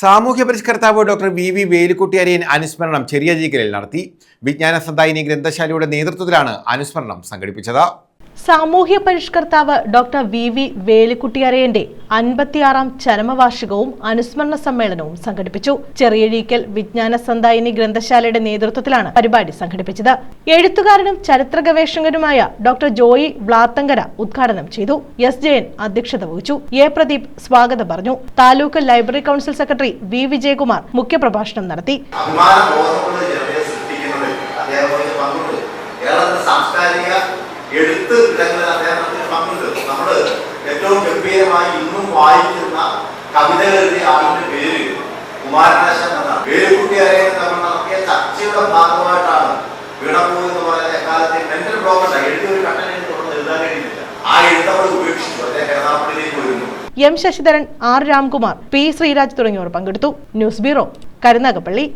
സാമൂഹ്യ പരിഷ്കർത്താവ് doctor V V വേലുക്കുട്ടിയരയൻ അനുസ്മരണം ചെറിയ ജീക്കലിൽ നടത്തി. വിജ്ഞാന സന്തായിനി ഗ്രന്ഥശാലയുടെ നേതൃത്വത്തിലാണ് അനുസ്മരണം സംഘടിപ്പിച്ചത്. സാമൂഹ്യ പരിഷ്കർത്താവ് ഡോക്ടർ വി വി വേലിക്കുട്ടിയരയന്റെ അൻപത്തിയാറാം ചരമവാർഷികവും അനുസ്മരണ സമ്മേളനവും സംഘടിപ്പിച്ചു. ചെറിയഴീക്കൽ വിജ്ഞാന സന്തായിനി ഗ്രന്ഥശാലയുടെ നേതൃത്വത്തിലാണ് പരിപാടി സംഘടിപ്പിച്ചത്. എഴുത്തുകാരനും ചരിത്ര ഗവേഷകനുമായ ഡോക്ടർ ജോയി വ്ലാത്തങ്കര ഉദ്ഘാടനം ചെയ്തു. എസ് ജയൻ അധ്യക്ഷത വഹിച്ചു. എ പ്രദീപ് സ്വാഗതം പറഞ്ഞു. Taluk library council secretary V Vijayakumar മുഖ്യപ്രഭാഷണം നടത്തി. സാംസ്കാരിക എഴുത്ത് ഇടങ്ങളിൽ അദ്ദേഹത്തിന് നമ്മൾ ഏറ്റവും ഗംഭീരമായി ഇന്നും വായിക്കുന്ന കവിതകളുടെ ആളിന്റെ പേര് കുമാരനാശൻ എന്നാണ്. വേലുക്കുട്ടി അറിയാൻ നമ്മൾ നടത്തിയ ചർച്ചയുടെ ഭാഗമായിട്ടാണ് വീണപ്പൂ എന്ന് പറയുന്ന എക്കാലത്തെ മെന്റൽ ബ്ലോക്ക് എഴുതിയ ഒരു കട്ടനെ തുടർന്ന് എഴുതാൻ കഴിയുന്നില്ല ആ എഴുതവർ ഉപേക്ഷിച്ചു. അദ്ദേഹം കേരളാപ്പള്ളിയിലേക്ക് വരുന്നു. M Sasidharan R Ramkumar P Sreeraj തുടങ്ങിയവർ പങ്കെടുത്തു. News bureau Karunagappally.